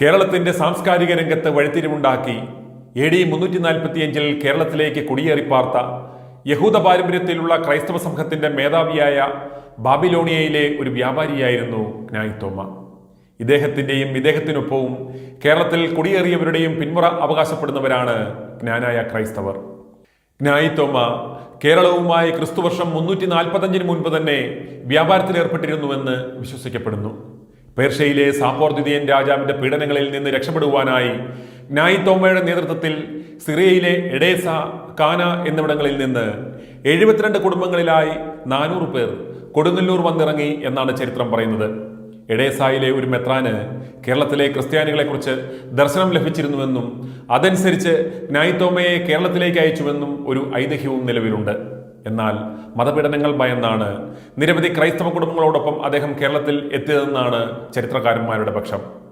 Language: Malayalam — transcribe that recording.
കേരളത്തിന്റെ സാംസ്കാരിക രംഗത്ത് വഴിത്തിരിവുണ്ടാക്കി എ ഡി മുന്നൂറ്റി നാൽപ്പത്തിയഞ്ചിൽ കേരളത്തിലേക്ക് കുടിയേറിപ്പാർത്ത യഹൂദ പാരമ്പര്യത്തിലുള്ള ക്രൈസ്തവ സംഘത്തിന്റെ മേധാവിയായ ബാബിലോണിയയിലെ ഒരു വ്യാപാരിയായിരുന്നു ജ്ഞായിത്തോമ തോമ ഇദ്ദേഹത്തിന്റെയും ഇദ്ദേഹത്തിനൊപ്പവും കേരളത്തിൽ കുടിയേറിയവരുടെയും പിന്മുറ അവകാശപ്പെടുന്നവരാണ് ജ്ഞാനായ ക്രൈസ്തവർ. ജ്ഞായിത്തോമ കേരളവുമായി ക്രിസ്തുവർഷം മുന്നൂറ്റി നാൽപ്പത്തഞ്ചിന് മുൻപ് തന്നെ വ്യാപാരത്തിലേർപ്പെട്ടിരുന്നുവെന്ന് വിശ്വസിക്കപ്പെടുന്നു. പേർഷ്യയിലെ സാപ്പോർദ്വിതീയൻ രാജാവിന്റെ പീഡനങ്ങളിൽ നിന്ന് രക്ഷപ്പെടുവാനായി ജ്ഞായിത്തോമയുടെ നേതൃത്വത്തിൽ സിറിയയിലെ എഡേസ കാന എന്നിവിടങ്ങളിൽ നിന്ന് എഴുപത്തിരണ്ട് കുടുംബങ്ങളിലായി നാനൂറ് പേർ കൊടുങ്ങല്ലൂർ വന്നിറങ്ങി എന്നാണ് ചരിത്രം പറയുന്നത്. എഡേസായിലെ ഒരു മെത്രാന് കേരളത്തിലെ ക്രിസ്ത്യാനികളെക്കുറിച്ച് ദർശനം ലഭിച്ചിരുന്നുവെന്നും അതനുസരിച്ച് നായിത്തോമയെ കേരളത്തിലേക്ക് അയച്ചുവെന്നും ഒരു ഐതിഹ്യവും നിലവിലുണ്ട്. എന്നാൽ മതപീഡനങ്ങൾ ഭയന്നാണ്. നിരവധി ക്രൈസ്തവ കുടുംബങ്ങളോടൊപ്പം അദ്ദേഹം കേരളത്തിൽ എത്തിയതെന്നാണ് ചരിത്രകാരന്മാരുടെ പക്ഷം.